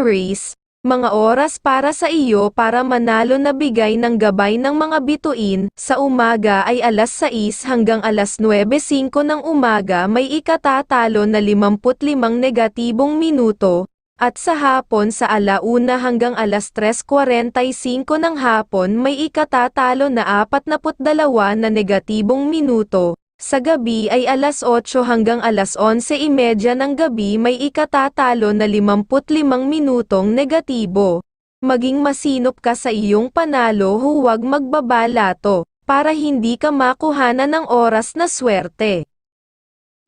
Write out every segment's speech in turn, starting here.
Aries, mga oras para sa iyo para manalo na bigay ng gabay ng mga bituin, sa umaga ay alas 6 hanggang alas 9.05 ng umaga may ikatatalo na 55 negatibong minuto, at sa hapon sa alauna hanggang alas 3.45 ng hapon may ikatatalo na 42 na negatibong minuto, sa gabi ay alas 8 hanggang alas 11.30 ng gabi may ikatatalo na 55 minutong negatibo. Maging masinop ka sa iyong panalo huwag magbabalato, para hindi ka makuhanan ng oras na swerte.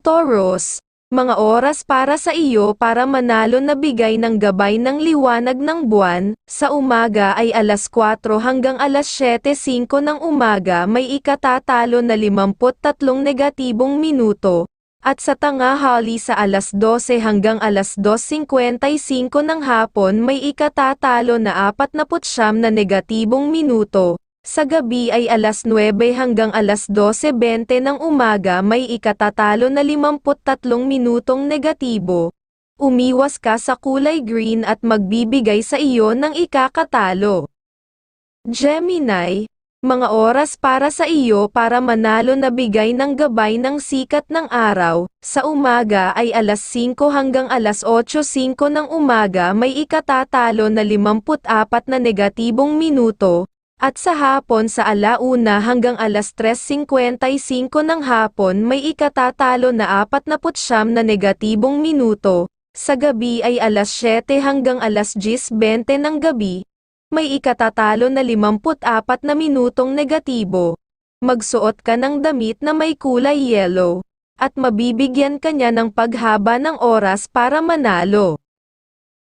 Taurus, mga oras para sa iyo para manalo na bigay ng gabay ng liwanag ng buwan, sa umaga ay alas 4 hanggang alas 7.05 ng umaga may ikatatalo na 53 negatibong minuto, at sa tanghali sa alas 12 hanggang alas 2.55 ng hapon may ikatatalo na 49 na negatibong minuto, sa gabi ay alas 9 hanggang alas 12.20 ng umaga may ikatatalo na 53 minutong negatibo. Umiwas ka sa kulay green at magbibigay sa iyo ng ikakatalo. Gemini, mga oras para sa iyo para manalo na bigay ng gabay ng sikat ng araw, sa umaga ay alas 5 hanggang alas 8.05 ng umaga may ikatatalo na 54 na negatibong minuto, at sa hapon sa alauna hanggang alas 3.55 ng hapon may ikatatalo na 49 na negatibong minuto, sa gabi ay alas 7 hanggang alas 10.20 ng gabi, may ikatatalo na 54 na minutong negatibo. Magsuot ka ng damit na may kulay yellow, at mabibigyan ka niya ng paghaba ng oras para manalo.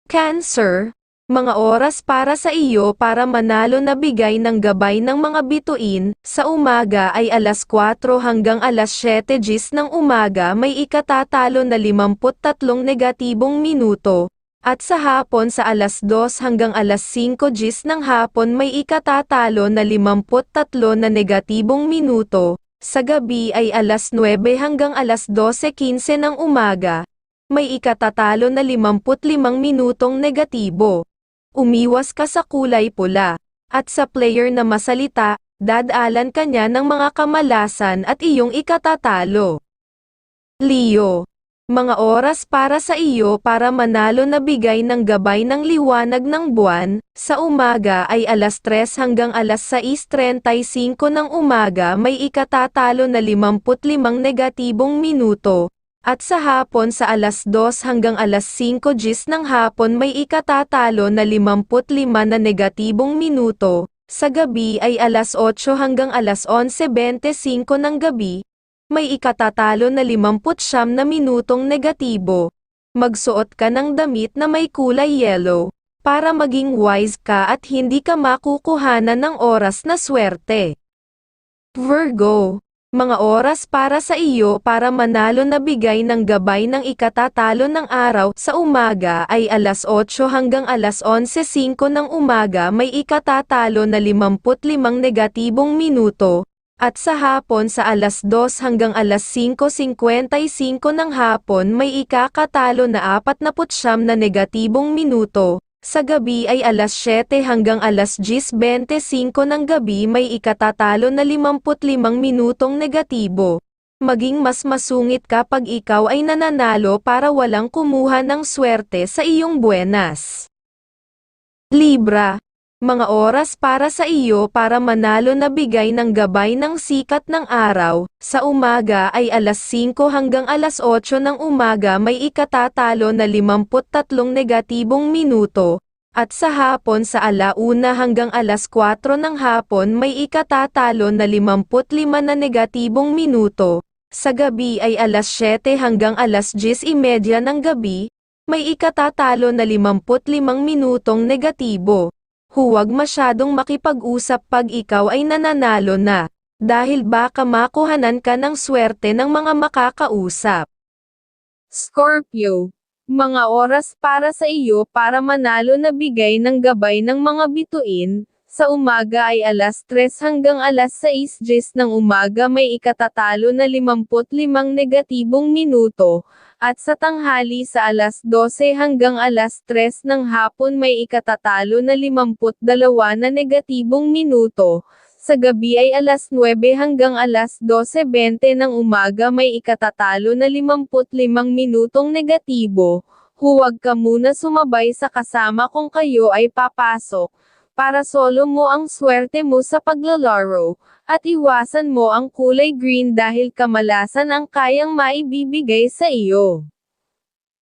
Cancer, mga oras para sa iyo para manalo na bigay ng gabay ng mga bituin, sa umaga ay alas 4 hanggang alas 7 gis ng umaga may ikatatalo na 53 negatibong minuto, at sa hapon sa alas 2 hanggang alas 5 gis ng hapon may ikatatalo na 53 na negatibong minuto, sa gabi ay alas 9 hanggang alas 12.15 ng umaga, may ikatatalo na 55 minutong negatibo. Umiwas ka sa kulay pula, at sa player na masalita, dadalan ka niya ng mga kamalasan at iyong ikatatalo. Leo, mga oras para sa iyo para manalo na bigay ng gabay ng liwanag ng buwan, sa umaga ay alas 3 hanggang alas 6.35 ng umaga may ikatatalo na 55 negatibong minuto, at sa hapon sa alas 2 hanggang alas 5 gis ng hapon may ikatatalo na 55 na negatibong minuto, sa gabi ay alas 8 hanggang alas 11.25 ng gabi, may ikatatalo na 50 na minutong negatibo. Magsuot ka ng damit na may kulay yellow, para maging wise ka at hindi ka makukuhanan ng oras na swerte. Virgo mga oras para sa iyo para manalo na bigay ng gabay ng ikatatalo ng araw sa umaga ay alas 8 hanggang alas 11.05 ng umaga may ikatatalo na 55 negatibong minuto, at sa hapon sa alas 2 hanggang alas 5.55 ng hapon may ikakatalo na 49 na negatibong minuto, sa gabi ay alas 7 hanggang alas 10.25 ng gabi may ikatatalo na 55 minutong negatibo. Maging mas masungit kapag ikaw ay nananalo para walang kumuha ng swerte sa iyong buenas. Libra, mga oras para sa iyo para manalo na bigay ng gabay ng sikat ng araw, sa umaga ay alas 5 hanggang alas 8 ng umaga may ikatatalo na 53 negatibong minuto, at sa hapon sa alauna hanggang alas 4 ng hapon may ikatatalo na 55 na negatibong minuto, sa gabi ay alas 7 hanggang alas 10.30 ng gabi, may ikatatalo na 55 minutong negatibo. Huwag masyadong makipag-usap pag ikaw ay nananalo na, dahil baka makuhanan ka ng swerte ng mga makakausap. Scorpio, mga oras para sa iyo para manalo na bigay ng gabay ng mga bituin, Sa umaga ay alas 3 hanggang alas 6 gis ng umaga may ikatatalo na 55 negatibong minuto, at sa tanghali sa alas 12 hanggang alas 3 ng hapon may ikatatalo na 52 na negatibong minuto. Sa gabi ay alas 9 hanggang alas 12.20 ng umaga may ikatatalo na 55 minutong negatibo. Huwag ka muna sumabay sa kasama kung kayo ay papasok para solo mo ang swerte mo sa paglalaro, at iwasan mo ang kulay green dahil kamalasan ang kayang maibibigay sa iyo.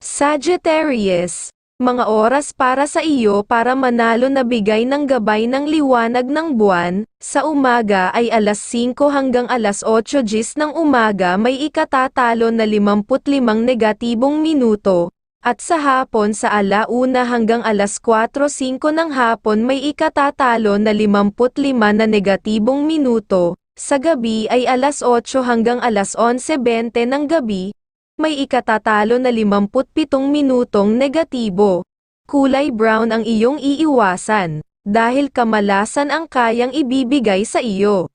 Sagittarius, mga oras para sa iyo para manalo na bigay ng gabay ng liwanag ng buwan, sa umaga ay alas 5 hanggang alas 8 gis ng umaga may ikatatalo na 55 negatibong minuto, at sa hapon sa alauna hanggang alas 4.05 ng hapon may ikatatalo na 55 na negatibong minuto, sa gabi ay alas 8 hanggang alas 11.20 ng gabi, may ikatatalo na 57 minutong negatibo. Kulay brown ang iyong iiwasan, dahil kamalasan ang kayang ibibigay sa iyo.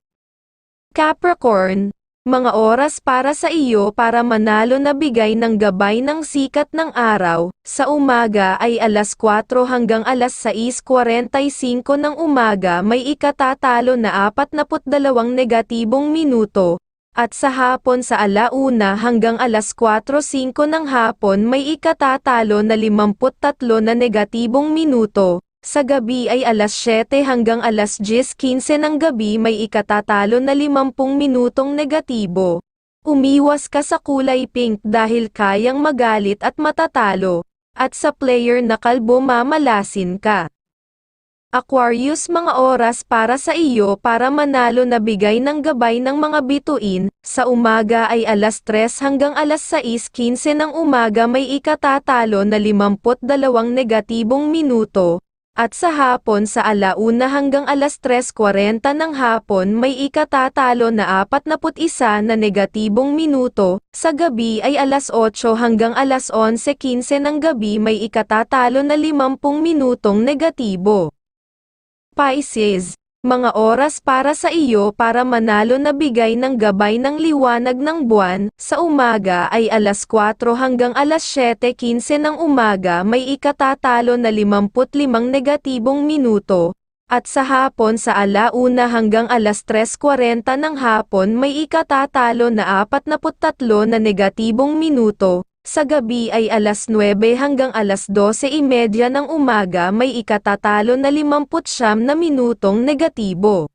Capricorn, mga oras para sa iyo para manalo na bigay ng gabay ng sikat ng araw, sa umaga ay alas 4 hanggang alas 6.45 ng umaga may ikatatalo na 42 negatibong minuto, at sa hapon sa alauna hanggang alas 4.05 ng hapon may ikatatalo na 53 na negatibong minuto, sa gabi ay alas 7 hanggang alas 10.15 ng gabi may ikatatalo na 50 minutong negatibo. Umiwas ka sa kulay pink dahil kayang magalit at matatalo, at sa player na kalbo mamalasin ka. Aquarius mga oras para sa iyo para manalo na bigay ng gabay ng mga bituin, sa umaga ay alas 3 hanggang alas 6.15 ng umaga may ikatatalo na 52 negatibong minuto, at sa hapon sa alauna hanggang alas 3.40 ng hapon may ikatatalo na 41 na negatibong minuto, sa gabi ay alas 8 hanggang alas 11.15 ng gabi may ikatatalo na 50 minutong negatibo. Pisces, mga oras para sa iyo para manalo na bigay ng gabay ng liwanag ng buwan, sa umaga ay alas 4 hanggang alas 7.15 ng umaga may ikatatalo na 55 negatibong minuto, at sa hapon sa alauna hanggang alas 3.40 ng hapon may ikatatalo na 43 na negatibong minuto, sa gabi ay alas 9 hanggang alas 12.30 ng umaga may ikatatalo na 59 na minutong negatibo.